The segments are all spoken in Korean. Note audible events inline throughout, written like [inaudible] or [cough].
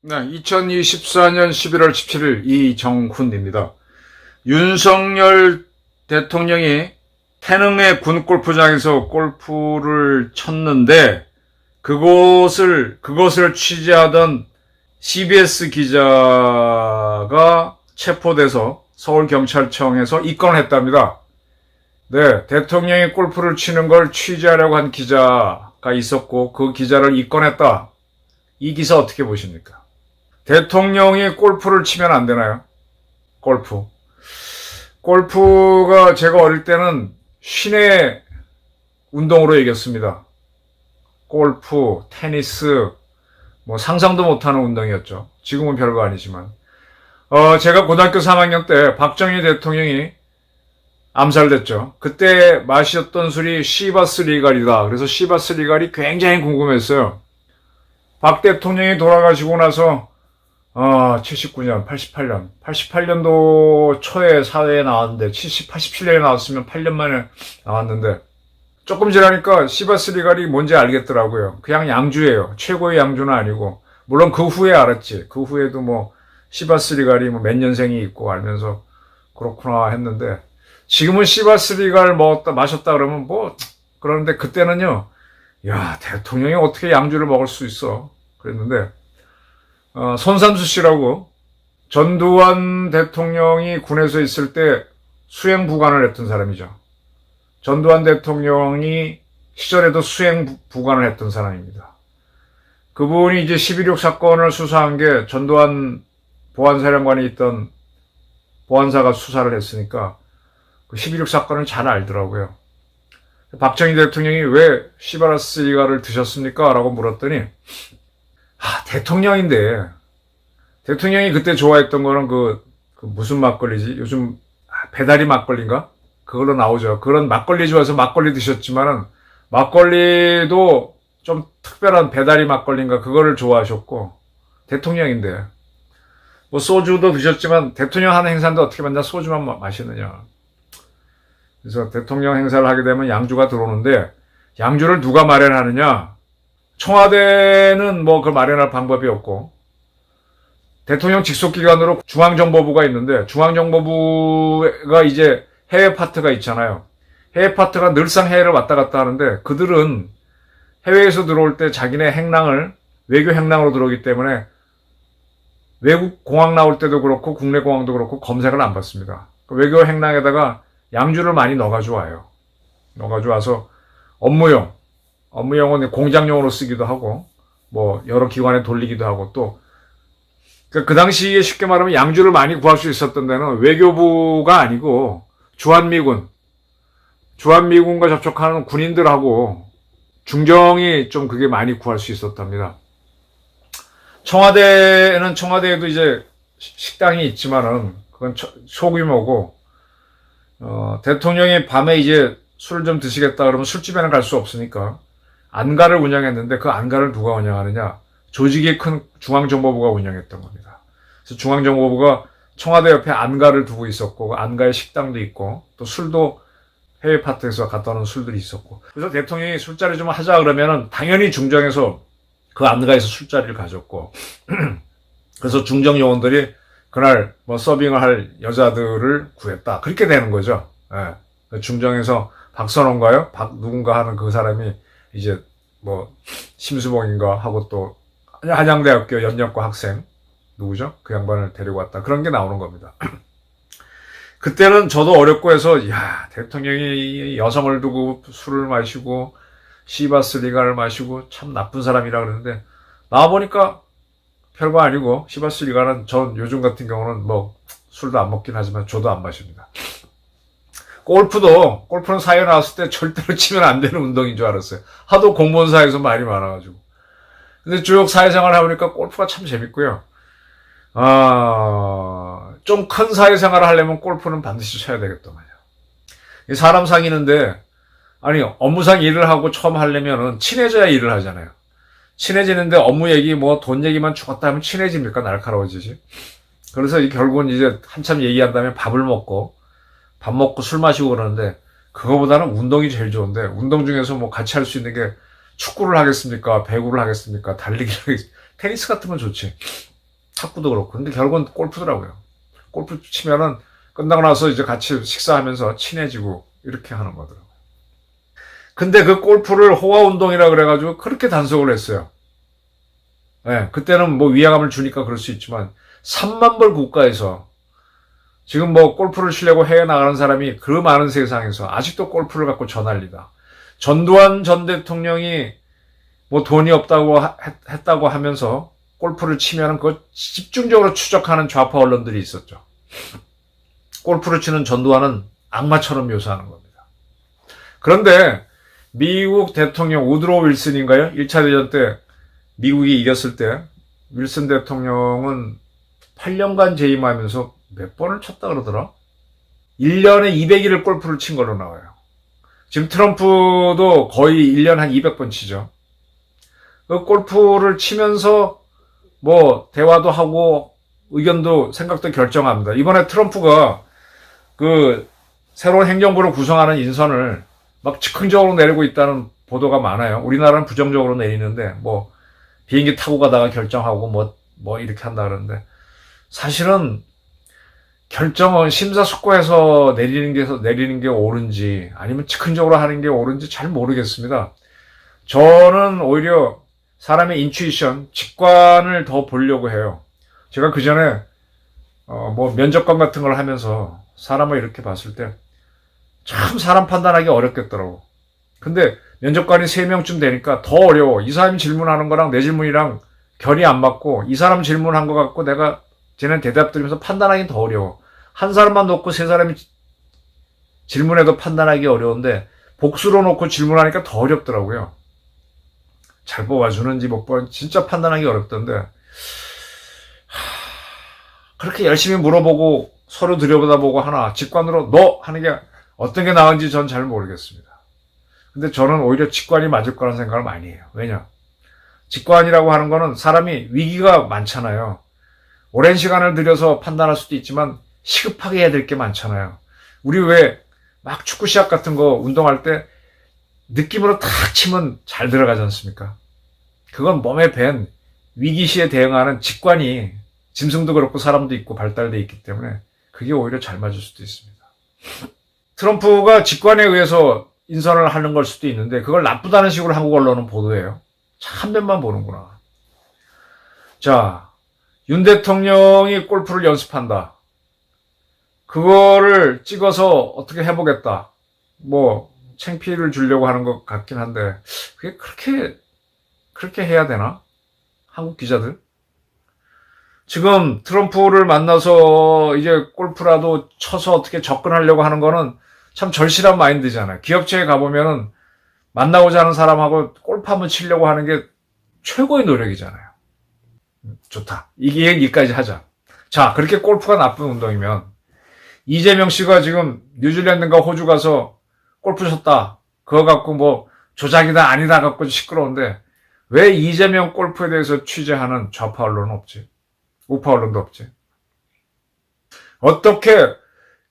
네, 2024년 11월 17일 이정훈입니다. 윤석열 대통령이 태릉의 군 골프장에서 골프를 쳤는데 그곳을 그것을 취재하던 CBS 기자가 체포돼서 서울 경찰청에서 입건을 했답니다. 네, 대통령이 골프를 치는 걸 취재하려고 한 기자가 있었고 그 기자를 입건했다. 이 기사 어떻게 보십니까? 대통령이 골프를 치면 안 되나요? 골프. 골프가 제가 어릴 때는 신의 운동으로 여겼습니다. 골프, 테니스, 뭐 상상도 못하는 운동이었죠. 지금은 별거 아니지만. 어, 제가 고등학교 3학년 때 박정희 대통령이 암살됐죠. 그때 마셨던 술이 시바스 리갈이다. 그래서 시바스 리갈이 굉장히 궁금했어요. 박 대통령이 돌아가시고 나서 아, 79년, 88년, 88년도 초에 사회에 나왔는데 70, 87년에 나왔으면 8년 만에 나왔는데 조금 지나니까 시바스 리갈이 뭔지 알겠더라고요. 그냥 양주예요. 최고의 양주는 아니고 물론 그 후에 알았지. 그 후에도 뭐 시바스 리갈이 뭐 몇 년생이 있고 알면서 그렇구나 했는데 지금은 시바스 리갈 먹었다 마셨다 그러면 뭐 그러는데 그때는요. 야 대통령이 어떻게 양주를 먹을 수 있어? 그랬는데 어, 손삼수 씨라고 전두환 대통령이 군에서 있을 때 수행 부관을 했던 사람이죠. 전두환 대통령이 시절에도 수행 부관을 했던 사람입니다. 그분이 이제 11.6 사건을 수사한 게 전두환 보안사령관이 있던 보안사가 수사를 했으니까 그11.6 사건을 잘 알더라고요. 박정희 대통령이 왜 시바라스 리가를 드셨습니까? 라고 물었더니 아, 대통령인데, 대통령이 그때 좋아했던 거는 그, 그 무슨 막걸리지? 요즘 아, 배다리 막걸리인가? 그걸로 나오죠. 그런 막걸리 좋아해서 막걸리 드셨지만은, 막걸리도 좀 특별한 배다리 막걸리인가? 그거를 좋아하셨고, 대통령인데, 뭐 소주도 드셨지만, 대통령 하는 행사인데 어떻게 맨날 소주만 마- 마시느냐. 그래서 대통령 행사를 하게 되면 양주가 들어오는데, 양주를 누가 마련하느냐? 청와대는 뭐 그걸 마련할 방법이 없고 대통령 직속 기관으로 중앙정보부가 있는데 중앙정보부가 이제 해외 파트가 있잖아요. 해외 파트가 늘상 해외를 왔다 갔다 하는데 그들은 해외에서 들어올 때 자기네 행랑을 외교 행랑으로 들어오기 때문에 외국 공항 나올 때도 그렇고 국내 공항도 그렇고 검색을 안 받습니다. 그 외교 행랑에다가 양주를 많이 넣어가지고 와요. 넣어가지고 와서 업무용 업무용은 공장용으로 쓰기도 하고 뭐 여러 기관에 돌리기도 하고 또그그 당시에 쉽게 말하면 양주를 많이 구할 수 있었던 데는 외교부가 아니고 주한미군 주한미군과 접촉하는 군인들하고 중정이 좀 그게 많이 구할 수 있었답니다. 청와대는 청와대에도 이제 시- 식당이 있지만은 그건 초- 소규모고 어, 대통령이 밤에 이제 술을 좀 드시겠다 그러면 술집에는 갈 수 없으니까 안가를 운영했는데 그 안가를 누가 운영하느냐? 조직이 큰 중앙정보부가 운영했던 겁니다. 그래서 중앙정보부가 청와대 옆에 안가를 두고 있었고 그 안가에 식당도 있고 또 술도 해외 파트에서 갖다 놓은 술들이 있었고 그래서 대통령이 술자리 좀 하자 그러면은 당연히 중정에서 그 안가에서 술자리를 가졌고 [clears throat] 그래서 중정 요원들이 그날 뭐 서빙을 할 여자들을 구했다 그렇게 되는 거죠. 예. 중정에서 박선원가요? 박 누군가 하는 그 사람이 이제 뭐 심수봉인가 하고 또 한양대학교 연력과 학생 누구죠? 그 양반을 데리고 왔다. 그런 게 나오는 겁니다. [clears throat] 그때는 저도 어렵고 해서 야 대통령이 여성을 두고 술을 마시고 시바스 리가를 마시고 참 나쁜 사람이라 그러는데 나와 보니까 별거 아니고 시바스 리가는 전 요즘 같은 경우는 뭐 술도 안 먹긴 하지만 저도 안 마십니다. 골프도 골프는 사회 나왔을 때 절대로 치면 안 되는 운동인 줄 알았어요. 하도 공무원사에서 말이 많아가지고. 근데 쭉 사회생활 해보니까 골프가 참 재밌고요. 아, 좀 큰 사회생활을 하려면 골프는 반드시 쳐야 되겠더만요. 이 사람 사귀는데, 아니, 업무상 일을 하고 처음 하려면은 친해져야 일을 하잖아요. 친해지는데 업무 얘기, 뭐 돈 얘기만 죽었다 하면 친해집니까? 날카로워지지. 그래서 이 결국은 이제 한참 얘기한 다음에 밥을 먹고 밥 먹고 술 마시고 그러는데 그거보다는 운동이 제일 좋은데 운동 중에서 뭐 같이 할 수 있는 게 축구를 하겠습니까? 배구를 하겠습니까? 달리기를 하겠습니까? 테니스 건 좋지. 탁구도 그렇고. 근데 결국은 골프더라고요. 골프 치면은 끝나고 나서 이제 같이 식사하면서 친해지고 이렇게 하는 거더라고요. 근데 그 골프를 호화 운동이라 그래가지고 그렇게 단속을 했어요. 예, 그때는 뭐 위화감을 주니까 그럴 수 있지만 3만 벌 국가에서 지금 뭐 골프를 치려고 해외 나가는 사람이 그 많은 세상에서 아직도 골프를 갖고 전할리다. 전두환 전 대통령이 뭐 돈이 없다고 했다고 하면서 골프를 치면은 그거 집중적으로 추적하는 좌파 언론들이 있었죠. 골프를 치는 전두환은 악마처럼 묘사하는 겁니다. 그런데 미국 대통령 우드로 윌슨인가요? 1차 대전 때 미국이 이겼을 때 윌슨 대통령은 8년간 재임하면서 몇 번을 쳤다 그러더라? 1년에 200일을 골프를 친 걸로 나와요. 지금 트럼프도 거의 1년 한 200번 치죠. 그 골프를 치면서 뭐 대화도 하고 의견도 생각도 결정합니다. 이번에 트럼프가 그 새로운 행정부를 구성하는 인선을 막 즉흥적으로 내리고 있다는 보도가 많아요. 우리나라는 부정적으로 내리는데 뭐 비행기 타고 가다가 결정하고 뭐뭐 이렇게 한다 그러는데 사실은 결정은 심사숙고해서 내리는 게 내리는 게 옳은지 아니면 즉흥적으로 하는 게 옳은지 잘 모르겠습니다. 저는 오히려 사람의 인투이션, 직관을 더 보려고 해요. 제가 그 전에 어, 뭐 면접관 같은 걸 하면서 사람을 이렇게 봤을 때 참 사람 판단하기 어렵겠더라고. 근데 면접관이 3명쯤 되니까 더 어려워. 이 사람이 질문하는 거랑 내 질문이랑 결이 안 맞고 이 사람 질문한 거 갖고 내가 쟤는 대답 드리면서 판단하기 더 어려워. 한 사람만 놓고 세 사람이 질문해도 판단하기 어려운데 복수로 놓고 질문하니까 더 어렵더라고요. 잘 뽑아주는지 못 뽑아주는지 진짜 판단하기 어렵던데 하, 그렇게 열심히 물어보고 서로 들여다보고 하나 직관으로 너 하는 게 어떤 게 나은지 전 잘 모르겠습니다. 근데 저는 오히려 직관이 맞을 거라는 생각을 많이 해요. 왜냐? 직관이라고 하는 거는 사람이 위기가 많잖아요. 오랜 시간을 들여서 판단할 수도 있지만 시급하게 해야 될 게 많잖아요. 우리 왜 막 축구 시합 같은 거 운동할 때 느낌으로 탁 치면 잘 들어가지 않습니까? 그건 몸에 밴 위기 시에 대응하는 직관이 짐승도 그렇고 사람도 있고 발달돼 있기 때문에 그게 오히려 잘 맞을 수도 있습니다. 트럼프가 직관에 의해서 인선을 하는 걸 수도 있는데 그걸 나쁘다는 식으로 한국 언론은 보도해요. 참 면만 보는구나. 자, 윤 대통령이 골프를 연습한다. 그거를 찍어서 어떻게 해보겠다. 뭐, 챙피를 주려고 하는 것 같긴 한데, 그게 그렇게, 그렇게 해야 되나? 한국 기자들? 지금 트럼프를 만나서 이제 골프라도 쳐서 어떻게 접근하려고 하는 거는 참 절실한 마인드잖아요. 기업체에 가보면은 만나고자 하는 사람하고 골프 한번 치려고 하는 게 최고의 노력이잖아요. 음, 좋다. 이게 얘기까지 하자. 자, 그렇게 골프가 나쁜 운동이면 이재명 씨가 지금 뉴질랜드인가 호주 가서 골프 쳤다. 그거 갖고 뭐 조작이다 아니다 갖고 시끄러운데 왜 이재명 골프에 대해서 취재하는 좌파 언론은 없지? 우파 언론도 없지? 어떻게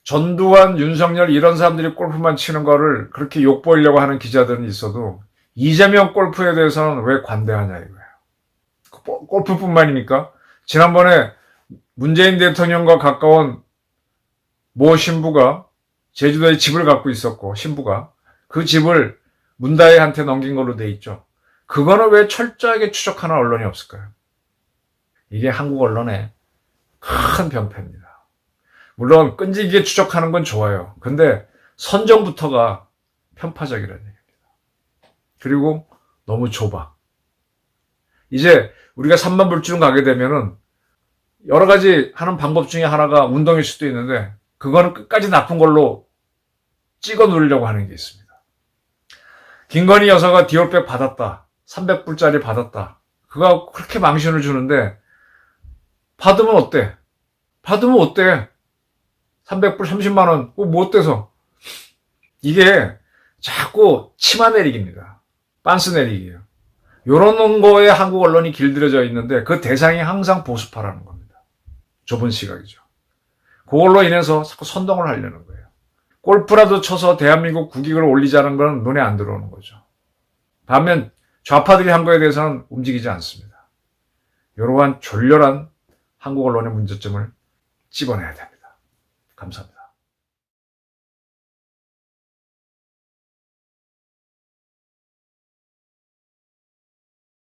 전두환, 윤석열 이런 사람들이 골프만 치는 거를 그렇게 욕보이려고 하는 기자들은 있어도 이재명 골프에 대해서는 왜 관대하냐 이거예요. 골- 골프뿐만입니까? 지난번에 문재인 대통령과 가까운 모 신부가 제주도에 집을 갖고 있었고 신부가 그 집을 문다혜한테 넘긴 걸로 돼 있죠. 그거는 왜 철저하게 추적하는 언론이 없을까요? 이게 한국 언론의 큰 병폐입니다. 물론 끈질기게 추적하는 건 좋아요. 근데 선정부터가 편파적이라는 얘기입니다. 그리고 너무 좁아. 이제 우리가 3만 불주름 가게 되면은 여러 가지 하는 방법 중에 하나가 운동일 수도 있는데 그거는 끝까지 나쁜 걸로 찍어 누르려고 하는 게 있습니다. 김건희 여사가 디올백 받았다. 300불짜리 받았다. 그거 그렇게 망신을 주는데 받으면 어때? 받으면 어때? 300불 30만원, 뭐 어때서? 이게 자꾸 치마 내리기입니다. 빤스 내리기예요. 요런 거에 한국 언론이 길들여져 있는데 그 대상이 항상 보수파라는 겁니다. 좁은 시각이죠. 그걸로 인해서 자꾸 선동을 하려는 거예요. 골프라도 쳐서 대한민국 국익을 올리자는 건 눈에 안 들어오는 거죠. 반면 좌파들이 한 거에 대해서는 움직이지 않습니다. 이러한 졸렬한 한국 언론의 문제점을 찝어내야 됩니다. 감사합니다.